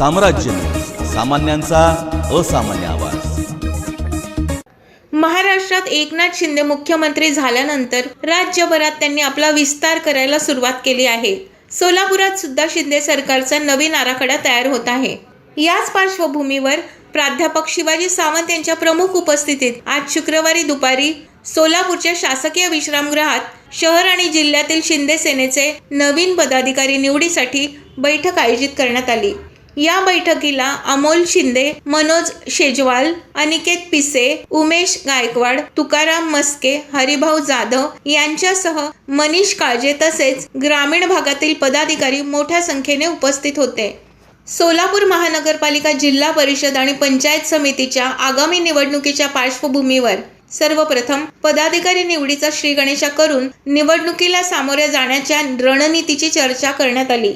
साम्राज्य. सामान्यांचा असामान्य आवाज. महाराष्ट्रात एकनाथ शिंदे मुख्यमंत्री झाल्यानंतर राज्यभरात त्यांनी आपला विस्तार करायला सुरुवात केली आहे. सोलापुरात सुद्धा शिंदे सरकारचा नवीन आराखडा तयार होत आहे. याच पार्श्वभूमीवर प्राध्यापक शिवाजी सावंत यांच्या प्रमुख उपस्थितीत आज शुक्रवारी दुपारी सोलापूरच्या शासकीय विश्रामगृहात शहर आणि जिल्ह्यातील शिंदे सेनेचे नवीन पदाधिकारी निवडीसाठी बैठक आयोजित करण्यात आली. या बैठकीला अमोल शिंदे मनोज शेजवाल अनिकेत पिसे उमेश गायकवाड तुकाराम मस्के हरिभाऊ जाधव यांच्यासह मनीष काळजे तसेच ग्रामीण भागातील पदाधिकारी मोठ्या संख्येने उपस्थित होते. सोलापूर महानगरपालिका जिल्हा परिषद आणि पंचायत समितीच्या आगामी निवडणुकीच्या पार्श्वभूमीवर सर्वप्रथम पदाधिकारी निवडीचा श्रीगणेशा करून निवडणुकीला सामोरे जाण्याच्या रणनीतीची चर्चा करण्यात आली.